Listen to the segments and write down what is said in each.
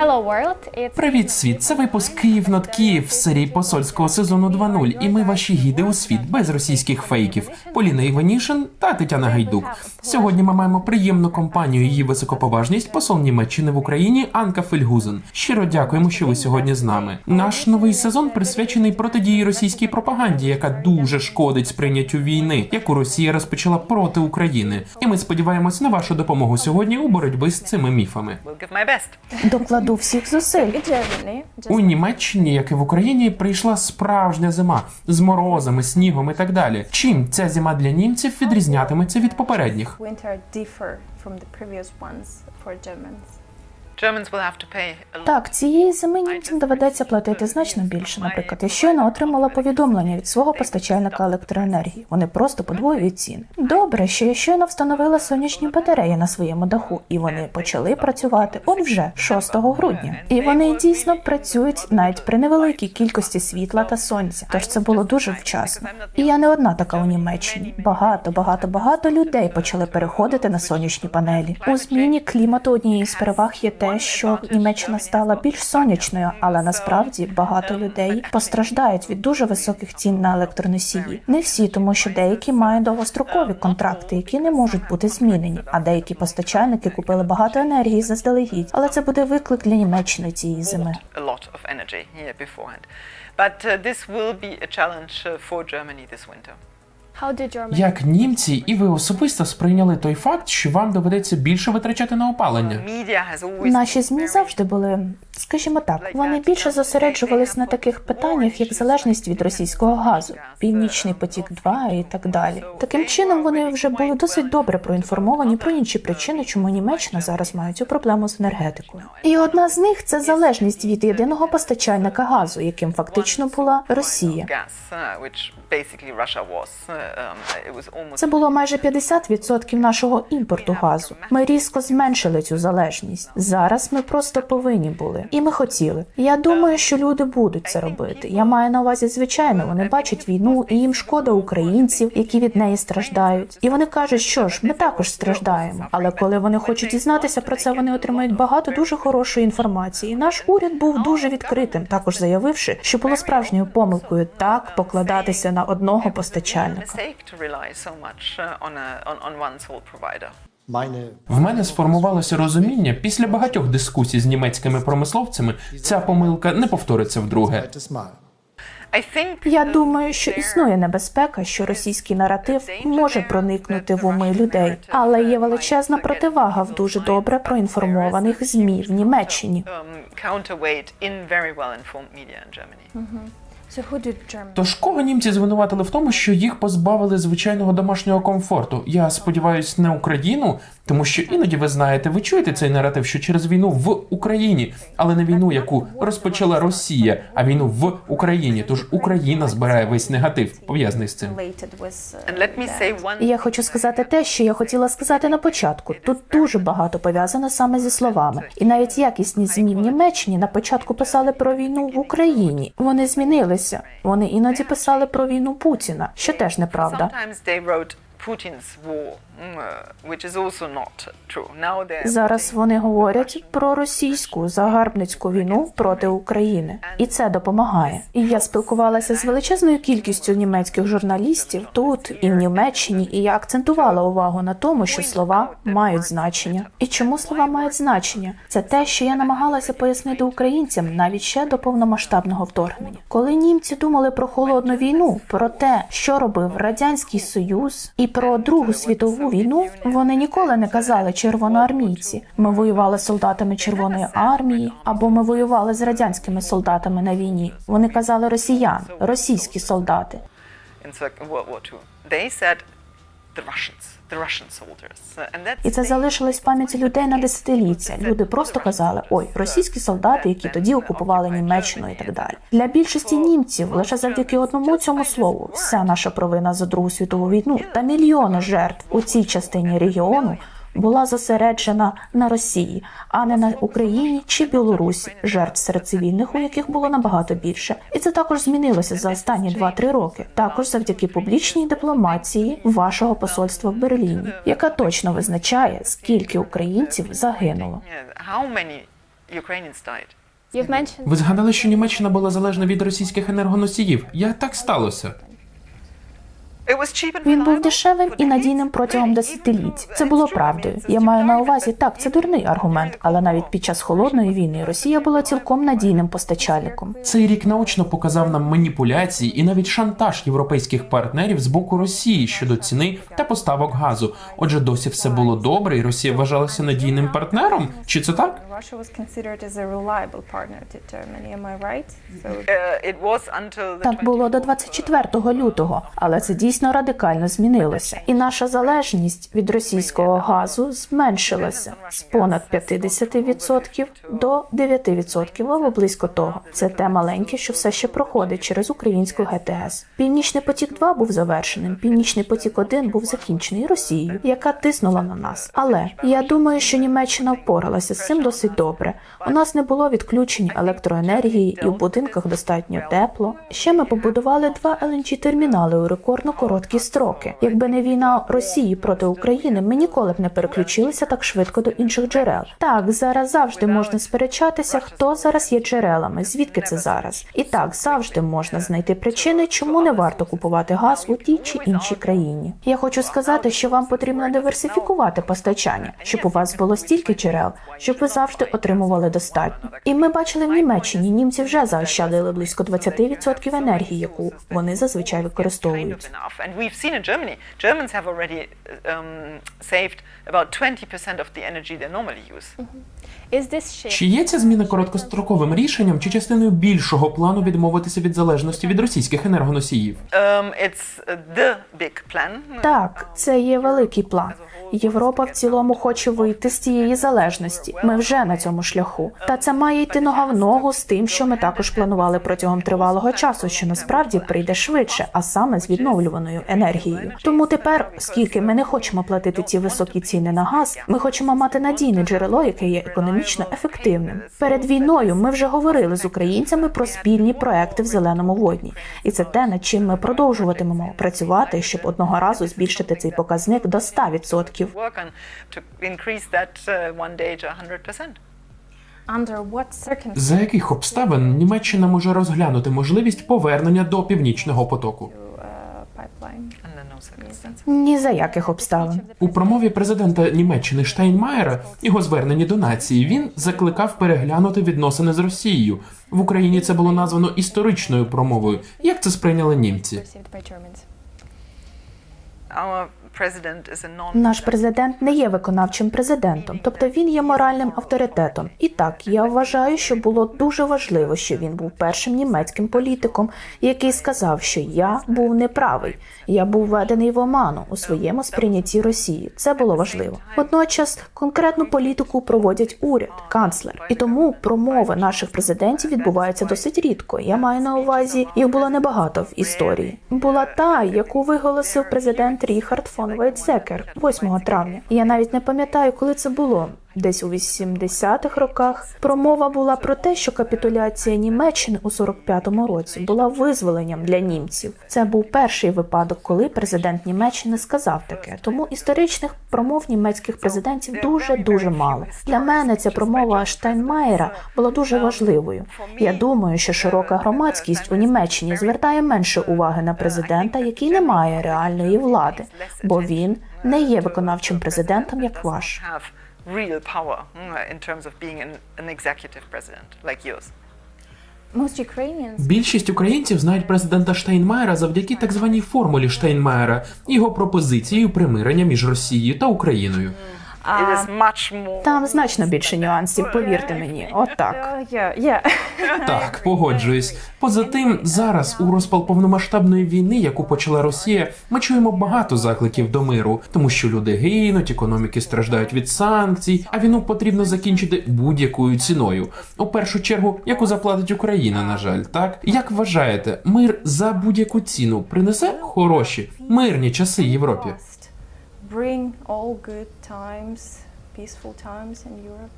Hello World. It's Привіт, світ! Це випуск Київ над Київ серії посольського сезону 2.0. І ми ваші гіди у світ без російських фейків. Поліна Іванішин та Тетяна Гайдук. Сьогодні ми маємо приємну компанію. Її високоповажність посол Німеччини в Україні Анка Фельгузен. Щиро дякуємо, що ви сьогодні з нами. Наш новий сезон присвячений протидії російській пропаганді, яка дуже шкодить сприйняттю війни, яку Росія розпочала проти України. І ми сподіваємось на вашу допомогу сьогодні у боротьбі з цими міфами. best. Докладу всіх зусиль. У Німеччині, як і в Україні, прийшла справжня зима з морозами, снігом і так далі. Чим ця зима для німців відрізнятиметься від попередніх? Так, цієї зими німцям доведеться платити значно більше. Наприклад, я щойно отримала повідомлення від свого постачальника електроенергії. Вони просто подвоюють ціни. Добре, що я щойно встановила сонячні батареї на своєму даху, і вони почали працювати от вже 6 грудня. І вони дійсно працюють навіть при невеликій кількості світла та сонця. Тож це було дуже вчасно. І я не одна така у Німеччині. Багато, багато, багато людей почали переходити на сонячні панелі. У зміні клімату однією з переваг є те, що Німеччина стала більш сонячною, але насправді багато людей постраждають від дуже високих цін на електроносії. Не всі, тому що деякі мають довгострокові контракти, які не можуть бути змінені. А деякі постачальники купили багато енергії заздалегідь. Але це буде виклик для Німеччини цієї зими. But uh, this will be a challenge uh, for Germany this winter. How Як німці і ви особисто сприйняли той факт, що вам доведеться більше витрачати на опалення? Наші змі завжди були, скажімо так, вони більше зосереджувались на таких питаннях, як залежність від російського газу, північний потік 2 і так далі. Таким чином вони вже були досить добре проінформовані про інші причини, чому Німеччина зараз має цю проблему з енергетикою. І одна з них це залежність від єдиного постачальника газу, яким фактично була Росія. Це було майже 50% нашого імпорту газу. Ми різко зменшили цю залежність. Зараз ми просто повинні були, і ми хотіли. Я думаю, що люди будуть це робити. Я маю на увазі, звичайно, вони бачать війну, і їм шкода українців, які від неї страждають. І вони кажуть, що ж, ми також страждаємо. Але коли вони хочуть дізнатися про це, вони отримають багато дуже хорошої інформації. Наш уряд був дуже відкритим, також заявивши, що було справжньою помилкою так покладатися на одного постачальника. В мене сформувалося розуміння після багатьох дискусій з німецькими промисловцями. Ця помилка не повториться вдруге. Я думаю, що існує небезпека, що російський наратив може проникнути в уми людей, але є величезна противага в дуже добре проінформованих змі в Німеччині. um, Тож кого німці звинуватили в тому, що їх позбавили звичайного домашнього комфорту? Я сподіваюся, не Україну, тому що іноді ви знаєте, ви чуєте цей наратив, що через війну в Україні, але не війну, яку розпочала Росія, а війну в Україні. Тож Україна збирає весь негатив пов'язаний з цим. Uh, І я хочу сказати те, що я хотіла сказати на початку. Тут дуже багато пов'язано саме зі словами. І навіть якісні змі в Німеччині на початку писали про війну в Україні. Вони змінилися. Вони іноді писали про війну Путіна, що теж неправда. They're Зараз вони говорять про російську загарбницьку війну проти України, і це допомагає. І я спілкувалася з величезною кількістю німецьких журналістів тут і в Німеччині, і я акцентувала увагу на тому, що слова мають значення. І чому слова мають значення? Це те, що я намагалася пояснити українцям навіть ще до повномасштабного вторгнення. Коли німці думали про холодну війну, про те, що робив радянський союз, і про Другу світову війну, вони ніколи не казали червоноармійці. Ми воювали з солдатами Червоної армії, або ми воювали з радянськими солдатами на війні. Вони казали росіян, російські солдати. І це залишилось в пам'яті людей на десятиліття. Люди просто казали: ой, російські солдати, які тоді окупували Німеччину і так далі. Для більшості німців лише завдяки одному цьому слову вся наша провина за Другу світову війну та мільйони жертв у цій частині регіону. Була зосереджена на Росії, а не на Україні чи Білорусі, жертв серед цивільних, у яких було набагато більше. І це також змінилося за останні 2-3 роки. Також завдяки публічній дипломатії вашого посольства в Берліні, яка точно визначає, скільки українців загинуло. Ви згадали, що Німеччина була залежна від російських енергоносіїв. Як так сталося? It was cheap and Він був дешевим і надійним протягом десятиліть. Це було правдою. Я маю на увазі, так, це дурний аргумент, але навіть під час холодної війни Росія була цілком надійним постачальником. Цей рік наочно показав нам маніпуляції і навіть шантаж європейських партнерів з боку Росії щодо ціни та поставок газу. Отже, досі все було добре, і Росія вважалася надійним партнером. Чи це так? Uh, Так було до 24th. 24 лютого, але це дійсно радикально змінилося. І наша залежність від російського газу зменшилася з понад 50% до 9% або близько того. Це те маленьке, що все ще проходить через українську ГТС. Північний потік 2 був завершеним. Північний потік 1 був закінчений Росією, яка тиснула на нас. Але я думаю, що Німеччина впоралася з цим досить добре. У нас не було відключень електроенергії, і в будинках достатньо тепло. Ще ми побудували два lng термінали у рекордно короткі строки. Якби не війна Росії проти України, ми ніколи б не переключилися так швидко до інших джерел. Так, зараз завжди можна сперечатися, хто зараз є джерелами, звідки це зараз. І так завжди можна знайти причини, чому не варто купувати газ у тій чи іншій країні. Я хочу сказати, що вам потрібно диверсифікувати постачання, щоб у вас було стільки джерел, щоб ви завжди отримували достатньо. І ми бачили в Німеччині, німці вже заощадили близько 20% енергії, яку вони зазвичай використовують. Enough. And we've seen in Germany, Germans have already um, saved about 20% of the energy they normally use. is this shift Чи є ця зміна короткостроковим рішенням чи частиною більшого плану відмовитися від залежності від російських енергоносіїв? Um, it's uh, the big plan. Так, це є великий план. Європа в цілому хоче вийти з цієї залежності. Ми вже на цьому шляху. Та це має йти нога в ногу з тим, що ми також планували протягом тривалого часу, що насправді прийде швидше, а саме з відновлюваною енергією. Тому тепер, оскільки ми не хочемо платити ці високі ціни на газ, ми хочемо мати надійне джерело, яке є економічно ефективним. Перед війною ми вже говорили з українцями про спільні проекти в зеленому водні, і це те, над чим ми продовжуватимемо працювати, щоб одного разу збільшити цей показник до 100%. Work on to increase that uh, one day to 100%. under what circumstances За яких обставин Німеччина може розглянути можливість повернення до північного потоку? Ні за яких обставин. У промові президента Німеччини Штайнмаєра його звернені до нації він закликав переглянути відносини з Росією. В Україні це було названо історичною промовою. Як це сприйняли німці? Наш президент не є виконавчим президентом, тобто він є моральним авторитетом. І так, я вважаю, що було дуже важливо, що він був першим німецьким політиком, який сказав, що я був неправий, я був введений в оману у своєму сприйнятті Росії. Це було важливо. Водночас конкретну політику проводять уряд, канцлер, і тому промови наших президентів відбуваються досить рідко. Я маю на увазі, їх було небагато в історії. Була та, яку виголосив президент Ріхард фон Вейтзекер 8 травня. Я навіть не пам'ятаю, коли це було. Десь у 80-х роках промова була про те, що капітуляція Німеччини у 45-му році була визволенням для німців. Це був перший випадок, коли президент Німеччини сказав таке. Тому історичних промов німецьких президентів дуже дуже мало. Для мене ця промова Штайнмаєра була дуже важливою. Я думаю, що широка громадськість у Німеччині звертає менше уваги на президента, який не має реальної влади, бо він не є виконавчим президентом, як ваш. Real power mm, in terms of being an, an executive president like yours. Більшість українців знають президента Штайнмаєра завдяки так званій формулі Штайнмаєра його пропозицією примирення між Росією та Україною. Там значно більше нюансів, повірте мені. Отак. Uh. Так, погоджуюсь. Поза тим, зараз у розпал повномасштабної війни, яку почала Росія, ми чуємо багато закликів до миру, тому що люди гинуть, економіки страждають від санкцій, а війну потрібно закінчити будь-якою ціною. У першу чергу, яку заплатить Україна, на жаль, так як вважаєте, мир за будь-яку ціну принесе хороші мирні часи Європі? Bring all good times, peaceful times in Europe.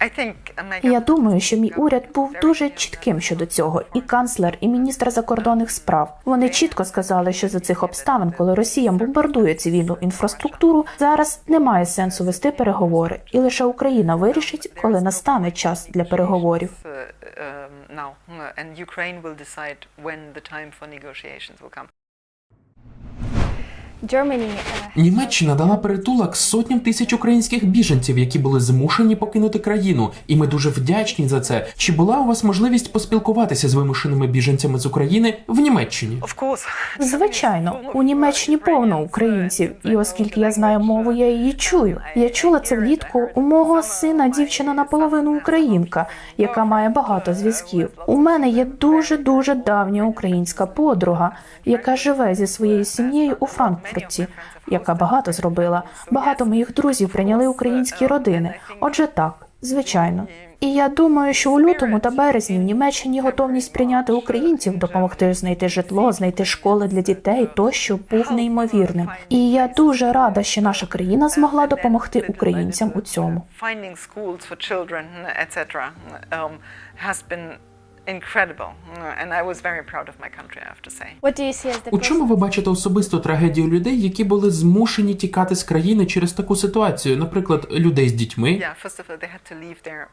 I think uh, Я думаю, що мій уряд був дуже чітким щодо цього, і канцлер, і міністр закордонних справ. Вони чітко сказали, що за цих обставин, коли Росія бомбардує цивільну інфраструктуру, зараз немає сенсу вести переговори, і лише Україна вирішить, коли настане час для переговорів. Німеччина дала притулок сотням тисяч українських біженців, які були змушені покинути країну, і ми дуже вдячні за це. Чи була у вас можливість поспілкуватися з вимушеними біженцями з України в Німеччині? Звичайно, у Німеччині повно українців, і оскільки я знаю мову, я її чую. Я чула це влітку. У мого сина дівчина наполовину українка, яка має багато зв'язків. У мене є дуже дуже давня українська подруга, яка живе зі своєю сім'єю у Франкфурті, яка багато зробила. Багато моїх друзів прийняли українські родини. Отже, так, звичайно. І я думаю, що у лютому та березні в Німеччині готовність прийняти українців, допомогти знайти житло, знайти школи для дітей тощо був неймовірним. І я дуже рада, що наша країна змогла допомогти українцям у цьому. Um, incredible, Uh, and I was very proud of my country. I have to say. what do you see as the У чому ви бачите особисту трагедію людей, які були змушені тікати з країни через таку ситуацію, наприклад, людей з дітьми? Yeah, first of all, they had to leave their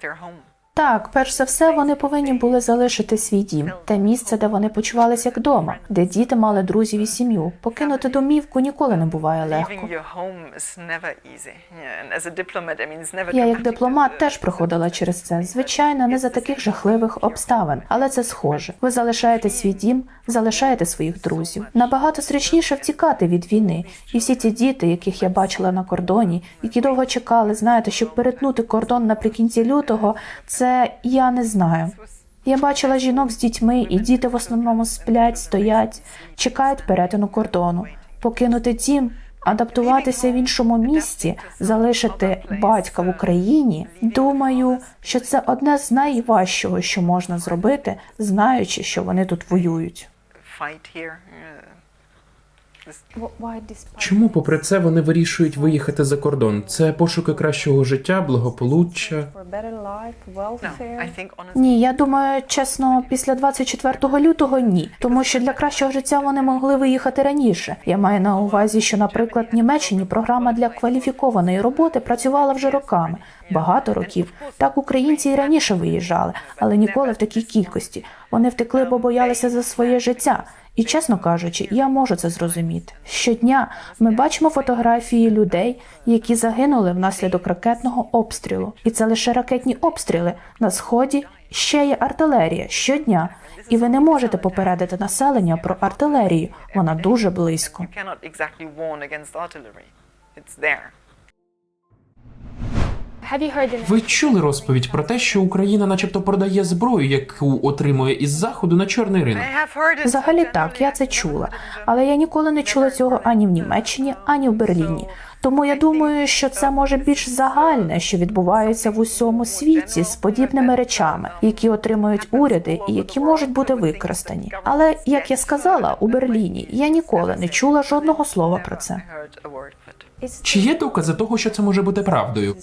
their home. Так, перш за все, вони повинні були залишити свій дім, те місце, де вони почувалися як вдома, де діти мали друзів і сім'ю. Покинути домівку ніколи не буває легко. Я як дипломат теж проходила через це. Звичайно, не за таких жахливих обставин, але це схоже. Ви залишаєте свій дім, залишаєте своїх друзів. Набагато зручніше втікати від війни. І всі ті діти, яких я бачила на кордоні, які довго чекали, знаєте, щоб перетнути кордон наприкінці лютого, це я не знаю. Я бачила жінок з дітьми, і діти в основному сплять, стоять, чекають перетину кордону. Покинути дім, адаптуватися в іншому місці, залишити батька в Україні. Думаю, що це одне з найважчого, що можна зробити, знаючи, що вони тут воюють. Чому, попри це, вони вирішують виїхати за кордон? Це пошуки кращого життя, благополуччя. Ні, я думаю, чесно, після 24 лютого ні, тому що для кращого життя вони могли виїхати раніше. Я маю на увазі, що, наприклад, в Німеччині програма для кваліфікованої роботи працювала вже роками, багато років. Так українці і раніше виїжджали, але ніколи в такій кількості. Вони втекли, бо боялися за своє життя. І чесно кажучи, я можу це зрозуміти. Щодня ми бачимо фотографії людей, які загинули внаслідок ракетного обстрілу, і це лише ракетні обстріли. На сході ще є артилерія щодня, і ви не можете попередити населення про артилерію. Вона дуже близько. Ви чули розповідь про те, що Україна, начебто, продає зброю, яку отримує із заходу на чорний ринок. Взагалі так, я це чула, але я ніколи не чула цього ані в Німеччині, ані в Берліні. Тому я думаю, що це може більш загальне, що відбувається в усьому світі з подібними речами, які отримують уряди і які можуть бути використані. Але як я сказала, у Берліні я ніколи не чула жодного слова про це. Чи є докази того, що це може бути правдою?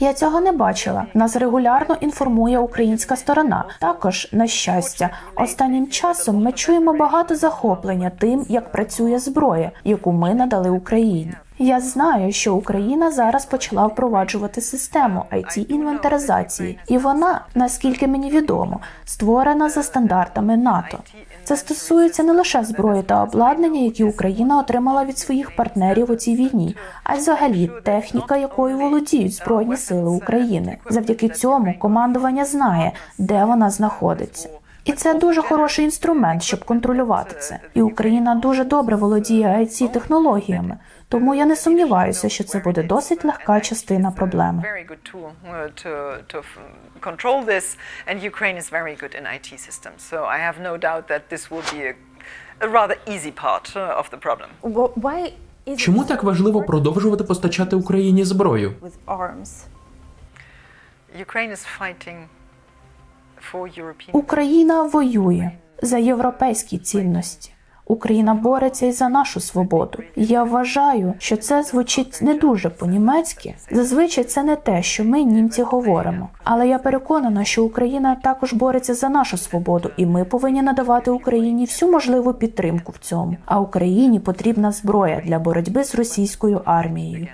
Я цього не бачила. Нас регулярно інформує українська сторона. Також, на щастя, останнім часом ми чуємо багато захоплення тим, як працює зброя, яку ми надали Україні. Я знаю, що Україна зараз почала впроваджувати систему it інвентаризації, і вона, наскільки мені відомо, створена за стандартами НАТО. Це стосується не лише зброї та обладнання, які Україна отримала від своїх партнерів у цій війні, а й взагалі техніка, якою володіють збройні сили України. Завдяки цьому командування знає, де вона знаходиться. І це дуже хороший інструмент, щоб контролювати це. І Україна дуже добре володіє it технологіями. Тому я не сумніваюся, що це буде досить легка частина проблеми. Uh, a, rather easy part uh, of the problem. Why Чому так важливо продовжувати постачати Україні зброю? Ukraine is fighting. Україна воює за європейські цінності. Україна бореться і за нашу свободу. Я вважаю, що це звучить не дуже по-німецьки. Зазвичай це не те, що ми німці говоримо. Але я переконана, що Україна також бореться за нашу свободу, і ми повинні надавати Україні всю можливу підтримку в цьому. А Україні потрібна зброя для боротьби з російською армією.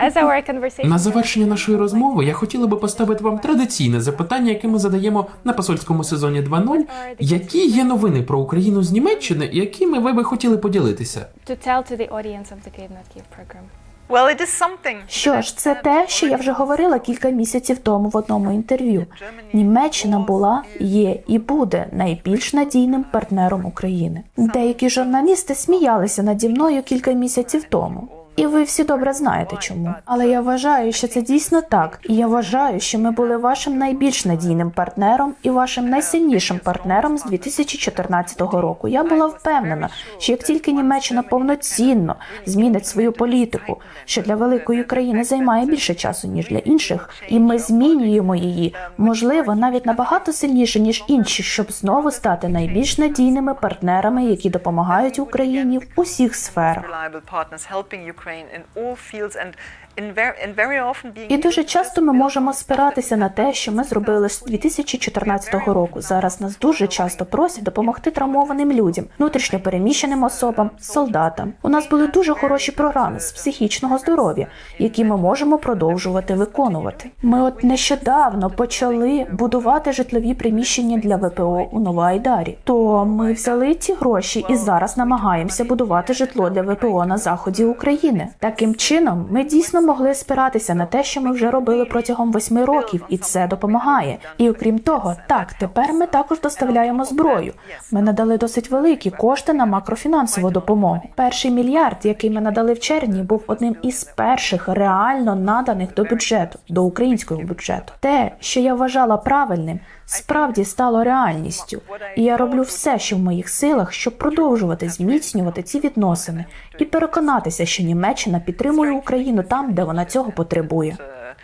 As our conversation На завершення нашої розмови я хотіла би поставити вам традиційне запитання, яке ми задаємо на посольському сезоні 2.0. Які є новини про Україну з Німеччини, якими ви би хотіли поділитися? to tell to the audience of the Kyiv Not Kyiv program. Well, it is something. Що ж, це те, що я вже говорила кілька місяців тому в одному інтерв'ю. Німеччина була, є і буде найбільш надійним партнером України. Деякі журналісти сміялися наді мною кілька місяців тому. І ви всі добре знаєте чому. Але я вважаю, що це дійсно так. І я вважаю, що ми були вашим найбільш надійним партнером і вашим найсильнішим партнером з 2014 року. Я була впевнена, що як тільки Німеччина повноцінно змінить свою політику, що для великої країни займає більше часу ніж для інших, і ми змінюємо її, можливо, навіть набагато сильніше ніж інші, щоб знову стати найбільш надійними партнерами, які допомагають Україні в усіх сферах. І дуже часто ми можемо спиратися на те, що ми зробили з 2014 року. Зараз нас дуже часто просять допомогти травмованим людям, внутрішньо переміщеним особам, солдатам. У нас були дуже хороші програми з психічного здоров'я, які ми можемо продовжувати виконувати. Ми от нещодавно почали будувати житлові приміщення для ВПО у Новоайдарі. То ми взяли ці гроші і зараз намагаємося будувати житло для ВПО на заході України. Таким чином, ми дійсно могли спиратися на те, що ми вже робили протягом восьми років, і це допомагає. І окрім того, так тепер ми також доставляємо зброю. Ми надали досить великі кошти на макрофінансову допомогу. Перший мільярд, який ми надали в червні, був одним із перших реально наданих до бюджету, до українського бюджету. Те, що я вважала правильним, справді стало реальністю. І я роблю все, що в моїх силах, щоб продовжувати зміцнювати ці відносини і переконатися, що Німеччина підтримує Україну там, де вона цього потребує. uh,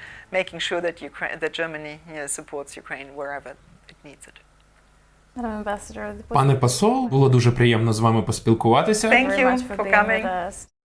Пане посол, було дуже приємно з вами поспілкуватися. Thank you for coming.